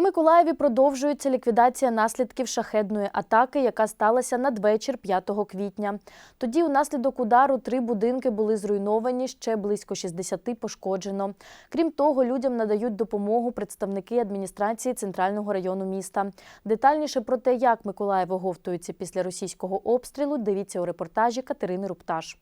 У Миколаєві продовжується ліквідація наслідків шахедної атаки, яка сталася надвечір 5 квітня. Тоді унаслідок удару три будинки були зруйновані, ще близько 60 пошкоджено. Крім того, людям надають допомогу представники адміністрації центрального району міста. Детальніше про те, як Миколаїв оговтується після російського обстрілу, дивіться у репортажі Катерини Рупташ.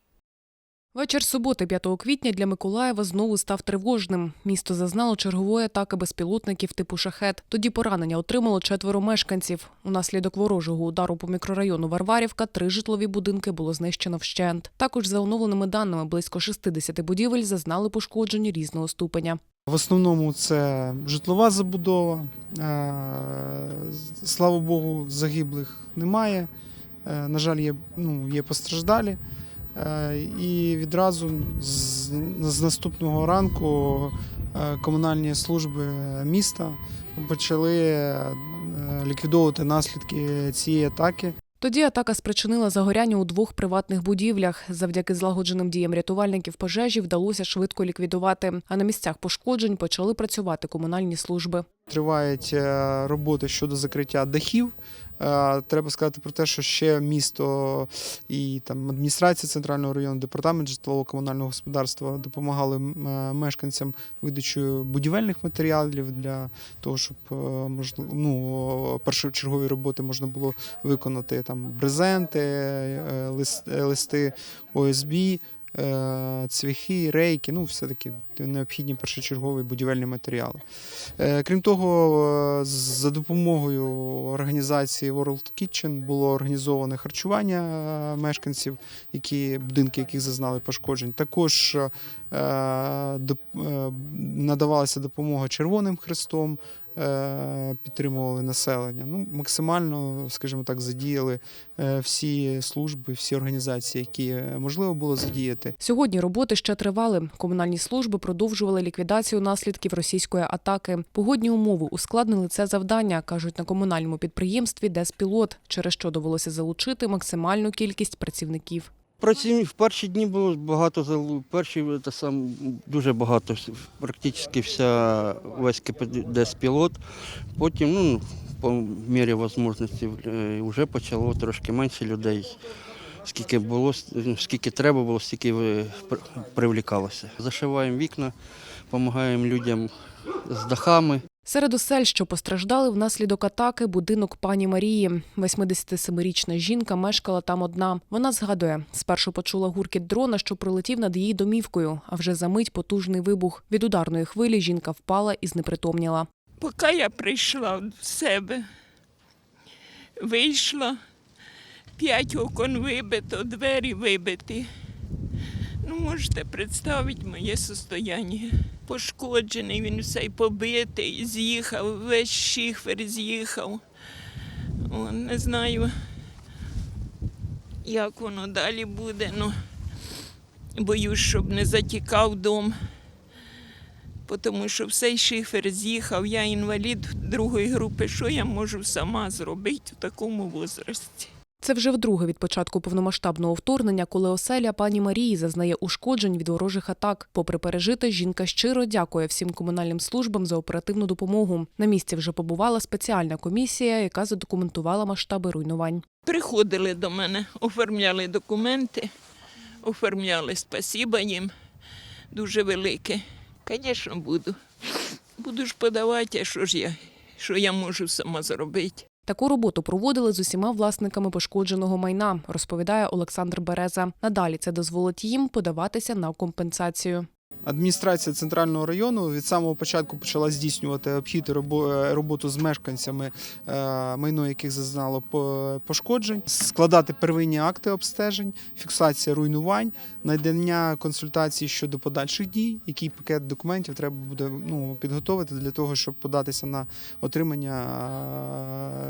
Вечір суботи, 5 квітня, для Миколаєва знову став тривожним. Місто зазнало чергової атаки безпілотників типу шахет. Тоді поранення отримало четверо мешканців. Унаслідок ворожого удару по мікрорайону Варварівка три житлові будинки було знищено вщент. Також за оновленими даними близько 60 будівель зазнали пошкоджень різного ступеня. В основному це житлова забудова. Е, Слава Богу, загиблих немає. Е, На жаль, є, ну, є постраждалі. Е, І відразу з, наступного ранку е, комунальні служби міста почали е, ліквідовувати наслідки цієї атаки. Тоді атака спричинила загоряння у двох приватних будівлях. Завдяки злагодженим діям рятувальників пожежі вдалося швидко ліквідувати. А на місцях пошкоджень почали працювати комунальні служби. Тривають е, роботи щодо закриття дахів. Е, Треба сказати про те, що ще місто і там адміністрація центрального району, департамент житлово-комунального господарства допомагали е, мешканцям видачею будівельних матеріалів для того, щоб ну, першочергові роботи можна було виконати там брезенти, листи ОСБ. Е, Цвяхи, рейки, ну все таки необхідні першочергові будівельні матеріали. Е, Крім того, е, за допомогою організації World Kitchen було організоване харчування мешканців, які будинки, яких зазнали пошкоджень. Також надавалася допомога Червоним Хрестом, підтримували населення. Ну, максимально, скажімо так, задіяли е, всі служби, всі організації, які е, можливо було задіяти. Сьогодні роботи ще тривали. Комунальні служби продовжували ліквідацію наслідків російської атаки. Погодні умови ускладнили це завдання, кажуть на комунальному підприємстві Деспілот, через що довелося залучити максимальну кількість працівників. Праці в перші дні було багато залу. Перші та сам дуже багато, практично вся весь КПДС пілот. Потім, ну, по мірі можливості, е, вже почало трошки менше людей. Скільки було, скільки треба було, стільки привлікалося. Зашиваємо вікна, допомагаємо людям з дахами. Серед осель, що постраждали внаслідок атаки, будинок пані Марії. 87-річна жінка мешкала там одна. Вона згадує, спершу почула гуркіт дрона, що прилетів над її домівкою, а вже за мить потужний вибух. Від ударної хвилі жінка впала і знепритомніла. Поки я прийшла в себе, вийшла, п'ять окон вибито, двері вибиті. Ну, можете представити моє состояння. Пошкоджений, він все побитий, з'їхав, весь шифер з'їхав. Не знаю, як воно далі буде. Ну, боюсь, щоб не затікав дом тому що все шифер з'їхав, я інвалід другої групи. Що я можу сама зробити в такому возрасті? Це вже вдруге від початку повномасштабного вторгнення, коли оселя пані Марії зазнає ушкоджень від ворожих атак. Попри пережите, жінка щиро дякує всім комунальним службам за оперативну допомогу. На місці вже побувала спеціальна комісія, яка задокументувала масштаби руйнувань. Приходили до мене, оформляли документи, оформляли спасіба їм дуже велике. Звісно, буду. Буду ж подавати, а що ж я, що я можу сама зробити. Таку роботу проводили з усіма власниками пошкодженого майна, розповідає Олександр Береза. Надалі це дозволить їм подаватися на компенсацію. Адміністрація центрального району від самого початку почала здійснювати обхід і е, роботу з мешканцями, е, майно яких зазнало по- пошкоджень, складати первинні акти обстежень, фіксація руйнувань, надання консультацій щодо подальших дій, який пакет документів треба буде ну, підготовити для того, щоб податися на отримання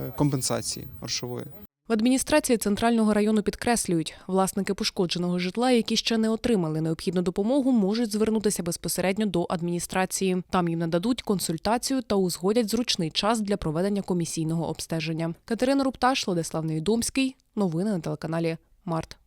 е, компенсації грошової. В адміністрації центрального району підкреслюють, власники пошкодженого житла, які ще не отримали необхідну допомогу, можуть звернутися безпосередньо до адміністрації. Там їм нададуть консультацію та узгодять зручний час для проведення комісійного обстеження. Катерина Рупташ, Владислав Невідомський. Новини на телеканалі Март.